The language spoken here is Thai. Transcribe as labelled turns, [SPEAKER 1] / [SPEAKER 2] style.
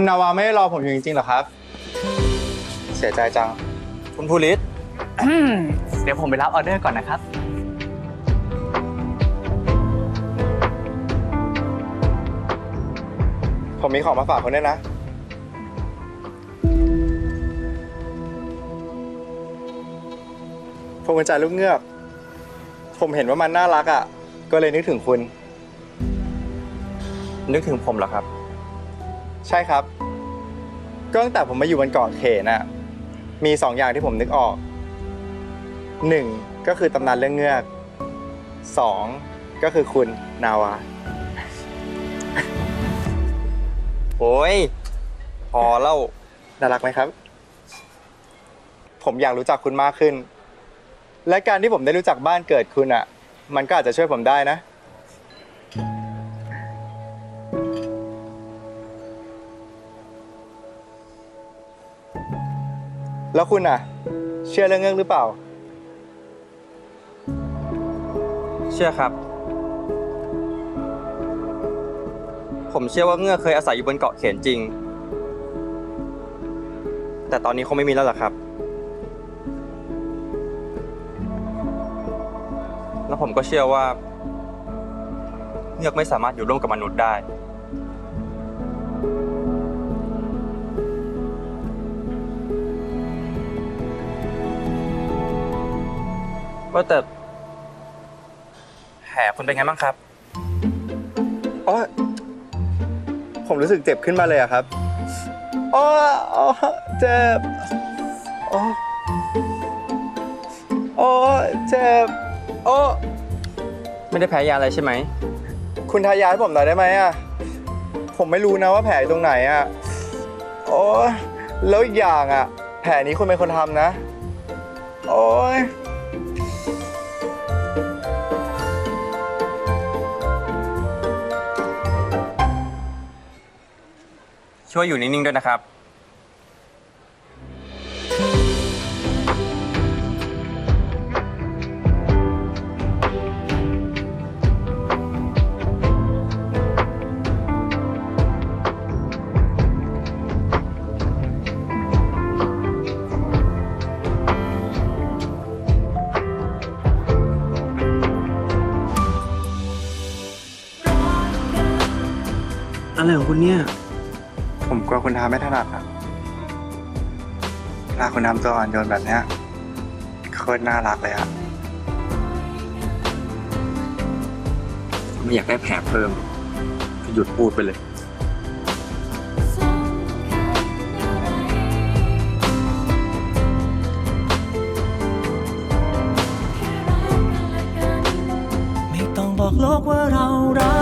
[SPEAKER 1] คุณนาวาไม่ได้รอผมอยู่จริงๆเหรอครับ เสียใจจัง
[SPEAKER 2] คุณภูริศ
[SPEAKER 3] เดี๋ยวผมไปรับออเดอร์ก่อนนะครับ
[SPEAKER 1] ผมมีของมาฝากคุณด้วยนะ พวงกุญแจลูกเงือก ผมเห็นว่ามันน่ารักอะ ก็เลยนึกถึงคุณ
[SPEAKER 2] นึกถึงผมเหรอครับ
[SPEAKER 1] ใช่ครับ ก็ตั้งแต่ผมมาอยู่บนเกาะเขน่ะมีสองอย่างที่ผมนึกออกหนึ่งก็คือตำนานเรื่องเงือกสองก็คือคุณนาวา
[SPEAKER 2] โอ้ยพอเล่า
[SPEAKER 1] น่ารักไหมครับ ผมอยากรู้จักคุณมากขึ้น และการที่ผมได้รู้จักบ้านเกิดคุณอะมันก็อาจจะช่วยผมได้นะ แล้วคุณอะ เชื่อเรื่องเงือกหรือเปล่า
[SPEAKER 2] เชื่อครับ ผมเชื่อว่าเงือกเคยอาศัยอยู่บนเกาะเขนจริง แต่ตอนนี้คงไม่มีแล้วล่ะครับ แล้วผมก็เชื่อว่า เงือกไม่สามารถอยู่ร่วมกับมนุษย์ได้ ว่าแต่แผลคุณเป็นไงบ้างครับ
[SPEAKER 1] อ๋อ ผมรู้สึกเจ็บขึ้นมาเลยอะครับ อ๋ออ๋อเจ็บ อ๋ออ๋อเจ็บอ๋อ
[SPEAKER 2] ไม่ได้แพ้ยาอะไรใช่ไหม
[SPEAKER 1] คุณทายาให้ผมหน่อยได้ไหมอะผมไม่รู้นะว่าแผลอยู่ตรงไหนอะโอ้ยแล้วอีกอย่างอะแผลนี้คุณเป็นคนทำนะ โอ้ย
[SPEAKER 2] ช่วยอยู่นิ่ง ๆ ด้วยนะครับ
[SPEAKER 3] อะไรของคุณเนี่ย
[SPEAKER 1] ผมกลัวคุณทำไม่ถนัดอะลาคุณทำตัวอ่อนโยนแบบเนี้ยโคตรน่ารักเลยอะ
[SPEAKER 2] ไม่อยากได้แผลเพิ่มก็หยุดพูดไปเลย
[SPEAKER 4] ไม่ต้องบอกโลกว่าเรารั